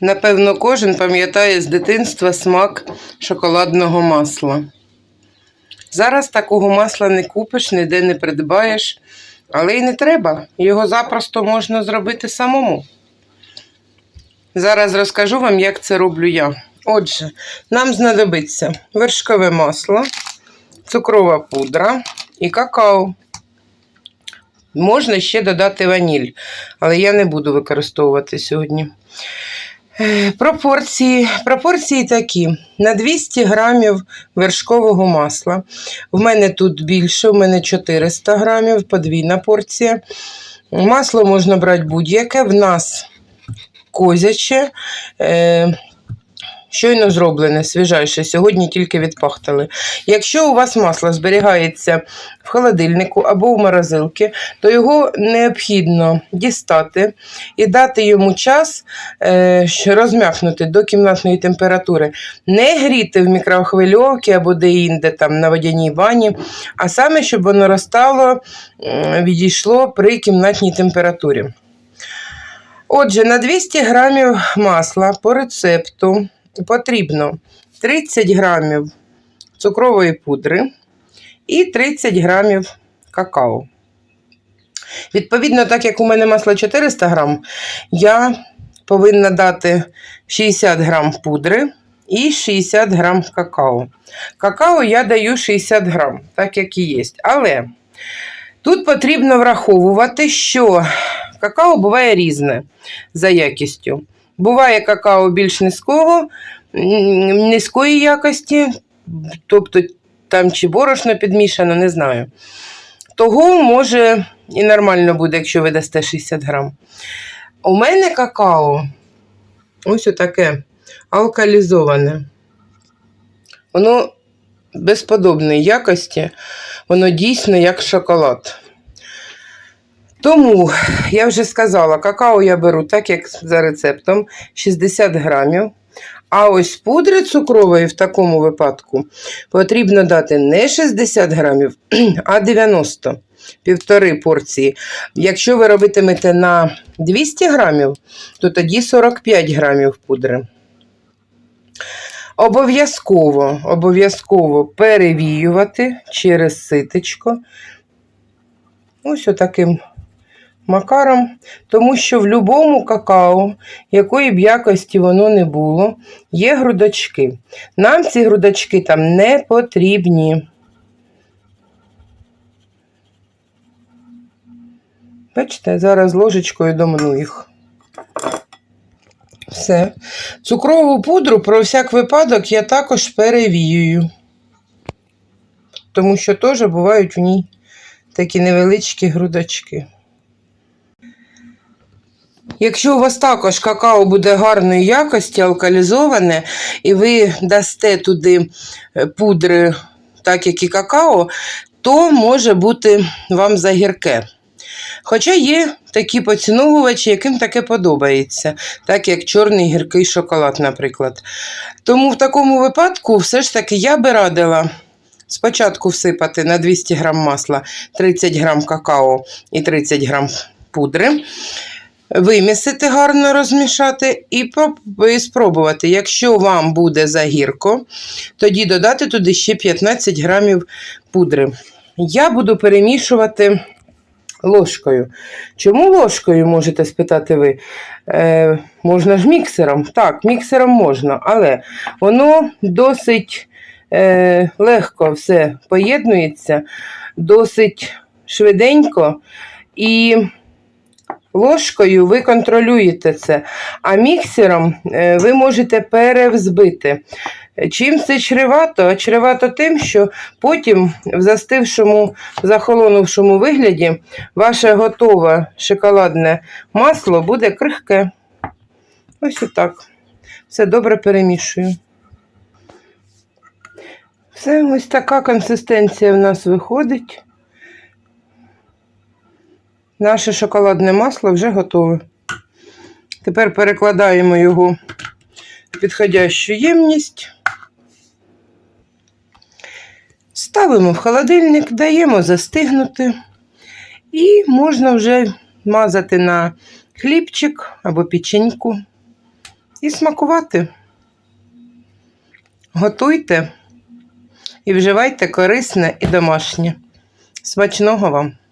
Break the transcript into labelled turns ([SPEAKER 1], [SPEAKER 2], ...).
[SPEAKER 1] Напевно, кожен пам'ятає з дитинства смак шоколадного масла. Зараз такого масла не купиш, ніде не придбаєш, але й не треба. Його запросто можна зробити самому. Зараз розкажу вам, як це роблю я. Отже, нам знадобиться вершкове масло, цукрова пудра і какао. Можна ще додати ваніль, але я не буду використовувати сьогодні. Е, Пропорції, пропорції такі: на 200 грамів вершкового масла. В мене тут більше, в мене 400 грамів, подвійна порція. Масло можна брати будь-яке. В нас козяче, е, щойно зроблене, свіжайше. Сьогодні тільки відпахтали. Якщо у вас масло зберігається в холодильнику або в морозилці, то його необхідно дістати і дати йому час е, розм'якнути до кімнатної температури. Не гріти в мікрохвильовці або де-інде там на водяній бані, а саме, щоб воно розтало, відійшло при кімнатній температурі. Отже, на 200 грамів масла по рецепту потрібно 30 грамів цукрової пудри і 30 грамів какао. Відповідно, так як у мене масло 400 грам, я повинна дати 60 грам пудри і 60 грам какао. Какао я даю 60 грам, так як і є. Але тут потрібно враховувати, що какао буває різне за якістю. Буває какао більш низького, низької якості, тобто там чи борошно підмішано, не знаю. Того може і нормально буде, якщо ви дасте 60 грам. У мене какао ось отаке алкалізоване. Воно безподобної якості, воно дійсно як шоколад. Тому я вже сказала, какао я беру так, як за рецептом, 60 грамів. А ось пудри цукрової в такому випадку потрібно дати не 60 грамів, а 90 півтори порції. Якщо ви робитимете на 200 грамів, то тоді 45 грамів пудри. Обов'язково, обов'язково перевіювати через ситечко. Ось отаким макаром, тому що в будь-якому какао, якої б якості воно не було, є грудочки. Нам ці грудочки там не потрібні. Бачите, зараз ложечкою домну їх. Все. Цукрову пудру, про всяк випадок, я також перевіюю. Тому що теж бувають в ній такі невеличкі грудочки. Якщо у вас також какао буде гарної якості, алкалізоване, і ви дасте туди е, пудри, так як і какао, то може бути вам загірке. Хоча є такі поціновувачі, яким таке подобається, так як чорний гіркий шоколад, наприклад. Тому в такому випадку все ж таки я би радила спочатку всипати на 200 г масла 30 г какао і 30 г пудри. Вимісити гарно розмішати і спробувати. Якщо вам буде загірко, тоді додати туди ще 15 грамів пудри. Я буду перемішувати ложкою. Чому ложкою, можете спитати ви? Е, можна ж міксером? Так, міксером можна, але воно досить е, легко все поєднується, досить швиденько. І ложкою ви контролюєте це, а міксером е, ви можете перевзбити. Чим це чревато? Чревато тим, що потім в застившому, захолонувшому вигляді ваше готове шоколадне масло буде крихке. Ось отак. Все добре перемішую. Все, ось така консистенція в нас виходить. Наше шоколадне масло вже готове. Тепер перекладаємо його в підходящу ємність. Ставимо в холодильник, даємо застигнути. І можна вже мазати на хлібчик або печеньку і смакувати. Готуйте і вживайте корисне і домашнє. Смачного вам!